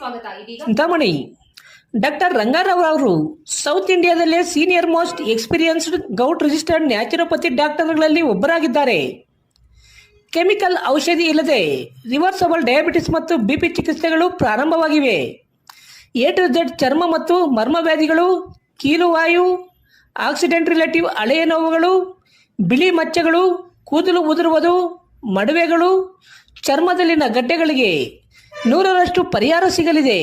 ಸ್ವಾಗತ. ಚಿಂತಾಮಣಿ ಡಾಕ್ಟರ್ ರಂಗಾರಾವ್ ಅವರು south ಇಂಡಿಯಾದಲ್ಲೇ senior most experienced gout registered naturopathy ಡಾಕ್ಟರ್ಗಳಲ್ಲಿ ಒಬ್ಬರಾಗಿದ್ದಾರೆ. ಕೆಮಿಕಲ್ ಔಷಧಿ ಇಲ್ಲದೆ ರಿವರ್ಸಬಲ್ ಡಯಾಬಿಟಿಸ್ ಮತ್ತು ಬಿಪಿ ಚಿಕಿತ್ಸೆಗಳು ಪ್ರಾರಂಭವಾಗಿವೆ. ಎ ಟು ಝೆಡ್ ಚರ್ಮ ಮತ್ತು ಮರ್ಮ ವ್ಯಾಧಿಗಳು ಕೀಲುವಾಯು ಆಕ್ಸಿಡೆಂಟ್ ರಿಲೇಟಿವ್ ಹಳೆಯ ನೋವುಗಳು, ಬಿಳಿ ಮಚ್ಚೆಗಳು, ಕೂದಲು ಉದುರುವುದು, ಮಡುವೆಗಳು, ಚರ್ಮದಲ್ಲಿನ ಗಡ್ಡೆಗಳಿಗೆ ನೂರರಷ್ಟು ಪರಿಹಾರ ಸಿಗಲಿದೆ.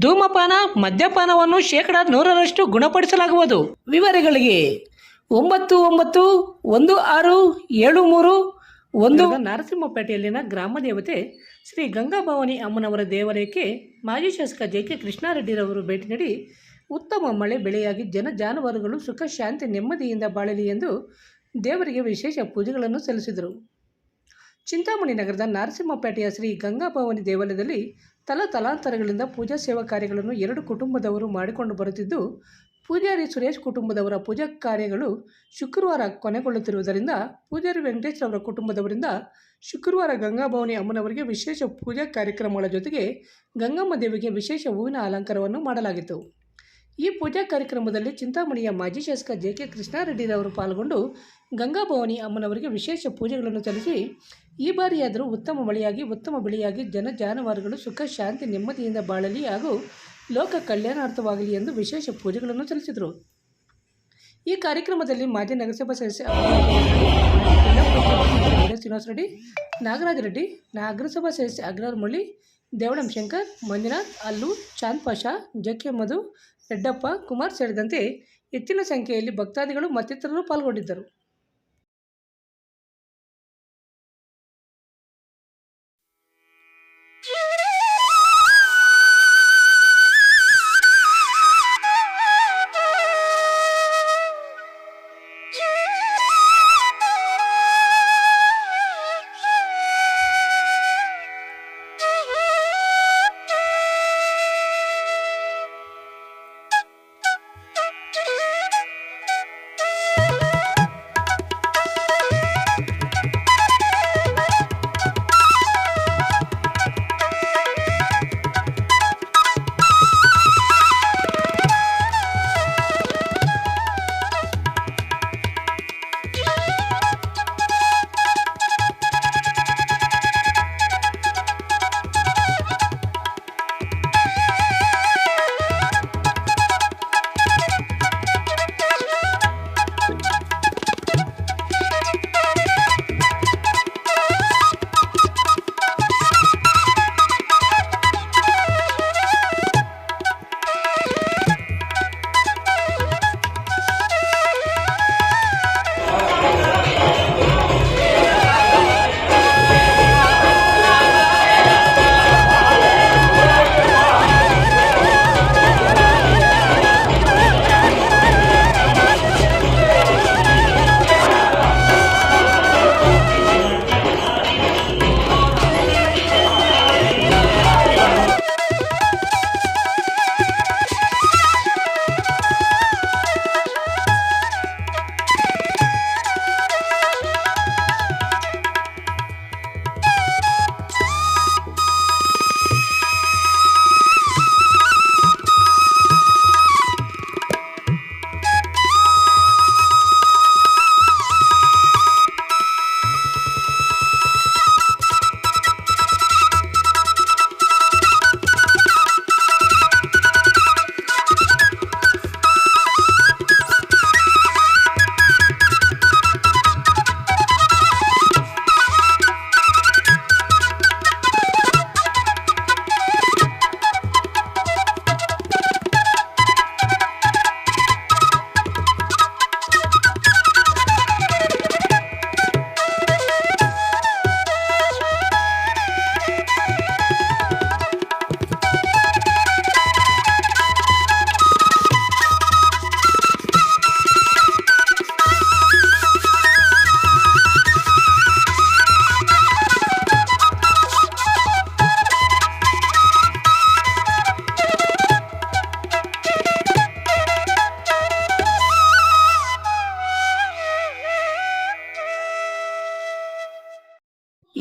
ಧೂಮಪಾನ, ಮದ್ಯಪಾನವನ್ನು ಶೇಕಡ ನೂರರಷ್ಟು ಗುಣಪಡಿಸಲಾಗುವುದು. ವಿವರಗಳಿಗೆ ಒಂಬತ್ತು ಒಂಬತ್ತು ಒಂದು ಆರು ಏಳು ಮೂರು ಒಂದು ನರಸಿಂಹಪೇಟೆಯಲ್ಲಿನ ಗ್ರಾಮ ದೇವತೆ ಶ್ರೀ ಗಂಗಾಭವಾನಿ ಅಮ್ಮನವರ ದೇವಾಲಯಕ್ಕೆ ಮಾಜಿ ಶಾಸಕ ಜೆ ಕೆ ಕೃಷ್ಣಾರೆಡ್ಡಿರವರು ಭೇಟಿ ನೀಡಿ, ಉತ್ತಮ ಮಳೆ ಬೆಳೆಯಾಗಿ ಜನ ಜಾನುವಾರುಗಳು ಸುಖ, ಶಾಂತಿ, ನೆಮ್ಮದಿಯಿಂದ ಬಾಳಲಿ ಎಂದು ದೇವರಿಗೆ ವಿಶೇಷ ಪೂಜೆಗಳನ್ನು ಸಲ್ಲಿಸಿದರು. ಚಿಂತಾಮಣಿ ನಗರದ ನರಸಿಂಹಪೇಟೆಯ ಶ್ರೀ ಗಂಗಾಭವಾನಿ ದೇವಾಲಯದಲ್ಲಿ ತಲತಲಾಂತರಗಳಿಂದ ಪೂಜಾ ಸೇವಾ ಕಾರ್ಯಗಳನ್ನು ಎರಡು ಕುಟುಂಬದವರು ಮಾಡಿಕೊಂಡು ಬರುತ್ತಿದ್ದು, ಪೂಜಾರಿ ಸುರೇಶ್ ಕುಟುಂಬದವರ ಪೂಜಾ ಕಾರ್ಯಗಳು ಶುಕ್ರವಾರ ಕೊನೆಗೊಳ್ಳುತ್ತಿರುವುದರಿಂದ ಪೂಜಾರಿ ವೆಂಕಟೇಶ್ ಅವರ ಕುಟುಂಬದವರಿಂದ ಶುಕ್ರವಾರ ಗಂಗಾಭವಾನಿ ಅಮ್ಮನವರಿಗೆ ವಿಶೇಷ ಪೂಜಾ ಕಾರ್ಯಕ್ರಮಗಳ ಜೊತೆಗೆ ಗಂಗಮ್ಮ ದೇವಿಗೆ ವಿಶೇಷ ಹೂವಿನ ಅಲಂಕಾರವನ್ನು ಮಾಡಲಾಗಿತ್ತು. ಈ ಪೂಜಾ ಕಾರ್ಯಕ್ರಮದಲ್ಲಿ ಚಿಂತಾಮಣಿಯ ಮಾಜಿ ಶಾಸಕ ಜೆ ಕೆ ಕೃಷ್ಣಾರೆಡ್ಡಿರವರು ಪಾಲ್ಗೊಂಡು ಗಂಗಾಭವಾನಿ ಅಮ್ಮನವರಿಗೆ ವಿಶೇಷ ಪೂಜೆಗಳನ್ನು ಸಲ್ಲಿಸಿ ಈ ಬಾರಿಯಾದರೂ ಉತ್ತಮ ಮಳೆಯಾಗಿ ಉತ್ತಮ ಬೆಳೆಯಾಗಿ ಜನ ಜಾನುವಾರುಗಳು ಸುಖ ಶಾಂತಿ ನೆಮ್ಮದಿಯಿಂದ ಬಾಳಲಿ ಹಾಗೂ ಲೋಕ ಕಲ್ಯಾಣಾರ್ಥವಾಗಲಿ ಎಂದು ವಿಶೇಷ ಪೂಜೆಗಳನ್ನು ಸಲ್ಲಿಸಿದರು ಈ ಕಾರ್ಯಕ್ರಮದಲ್ಲಿ ಮಾಜಿ ನಗರಸಭಾ ಸದಸ್ಯ ಶ್ರೀನಿವಾಸ ರೆಡ್ಡಿ ನಾಗರಾಜ ರೆಡ್ಡಿ ನಗರಸಭಾ ಸದಸ್ಯ ಅಗ್ರವಾರ್ ಮುರಳಿ ದೇವಳಂ ಶಂಕರ್ ಮಂಜುನಾಥ್, ಅಲ್ಲು, ಚಾಂದ್ ಪಾಷಾ ಜಕ್ಕೆ ಮಧು, ರೆಡ್ಡಪ್ಪ, ಕುಮಾರ್ ಸೇರಿದಂತೆ ಹೆಚ್ಚಿನ ಸಂಖ್ಯೆಯಲ್ಲಿ ಭಕ್ತಾದಿಗಳು ಮತ್ತಿತರರು ಪಾಲ್ಗೊಂಡಿದ್ದರು.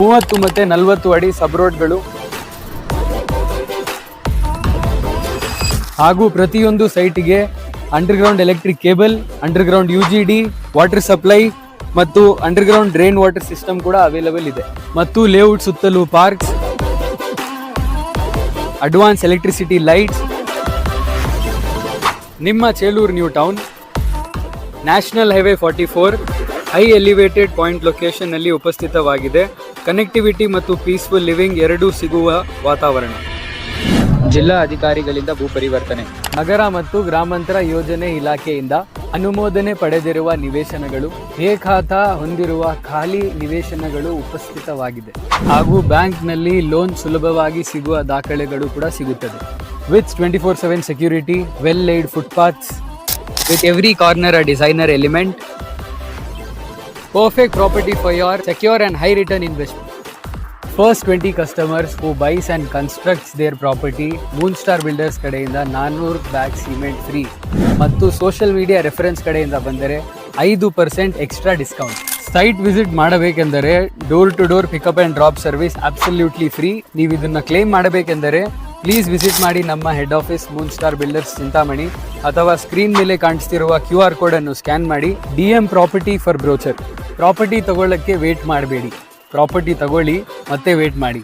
ಮೂವತ್ತು ಮತ್ತು ನಲವತ್ತು ಅಡಿ ಸಬ್ ರೋಡ್ಗಳು ಹಾಗೂ ಪ್ರತಿಯೊಂದು ಸೈಟ್ಗೆ underground electric cable, underground U G D water supply ಮತ್ತು ಅಂಡರ್ಗ್ರೌಂಡ್ ಡ್ರೈನ್ ವಾಟರ್ ಸಿಸ್ಟಮ್ ಕೂಡ ಅವೈಲಬಲ್ ಇದೆ. ಮತ್ತು ಲೇಔಟ್ ಸುತ್ತಲೂ ಪಾರ್ಕ್ಸ್, ಅಡ್ವಾನ್ಸ್ ಎಲೆಕ್ಟ್ರಿಸಿಟಿ ಲೈಟ್ಸ್, ನಿಮ್ಮ Chelur new town, national highway forty four, high elevated point ಲೊಕೇಶನ್ನಲ್ಲಿ ಉಪಸ್ಥಿತವಾಗಿದೆ. ಕನೆಕ್ಟಿವಿಟಿ ಮತ್ತು ಪೀಸ್ಫುಲ್ ಲಿವಿಂಗ್ ಎರಡೂ ಸಿಗುವ ವಾತಾವರಣ. ಜಿಲ್ಲಾ ಅಧಿಕಾರಿಗಳಿಂದ ಭೂ ಪರಿವರ್ತನೆ. ನಗರ ಮತ್ತು ಗ್ರಾಮಾಂತರ ಯೋಜನೆ ಇಲಾಖೆಯಿಂದ ಅನುಮೋದನೆ ಪಡೆದಿರುವ ನಿವೇಶನಗಳು ಹೇ ಖಾತಾ ಹೊಂದಿರುವ ಖಾಲಿ ನಿವೇಶನಗಳು ಉಪಸ್ಥಿತವಾಗಿದೆ. ಹಾಗೂ ಬ್ಯಾಂಕ್ನಲ್ಲಿ ಲೋನ್ ಸುಲಭವಾಗಿ ಸಿಗುವ ದಾಖಲೆಗಳು ಕೂಡ ಸಿಗುತ್ತದೆ. With twenty four seven security well laid footpaths, with every corner a designer element. Perfect property for your secure and high return investment first twenty customers who buys and constructs their property moon star builders ಕಡೆಯಿಂದ ನಾನ್ನೂರು bag cement free ಮತ್ತು social media reference ಕಡೆಯಿಂದ ಬಂದರೆ ಐದು percent extra discount site visit ಮಾಡಬೇಕೆಂದರೆ door to door pickup and drop service absolutely free ನೀವು ಇದನ್ನು claim ಮಾಡಬೇಕೆಂದರೆ ಪ್ಲೀಸ್ ವಿಸಿಟ್ ಮಾಡಿ ನಮ್ಮ head office moon star builders Chintamani ಅಥವಾ ಸ್ಕ್ರೀನ್ ಮೇಲೆ ಕಾಣಿಸ್ತಿರುವ ಕ್ಯೂ ಆರ್ ಕೋಡನ್ನು ಸ್ಕ್ಯಾನ್ ಮಾಡಿ D M property for brochure property ತಗೊಳ್ಳೋಕ್ಕೆ wait ಮಾಡಬೇಡಿ. ಪ್ರಾಪರ್ಟಿ ತಗೊಳ್ಳಿ, ಮತ್ತೆ ವೇಟ್ ಮಾಡಿ.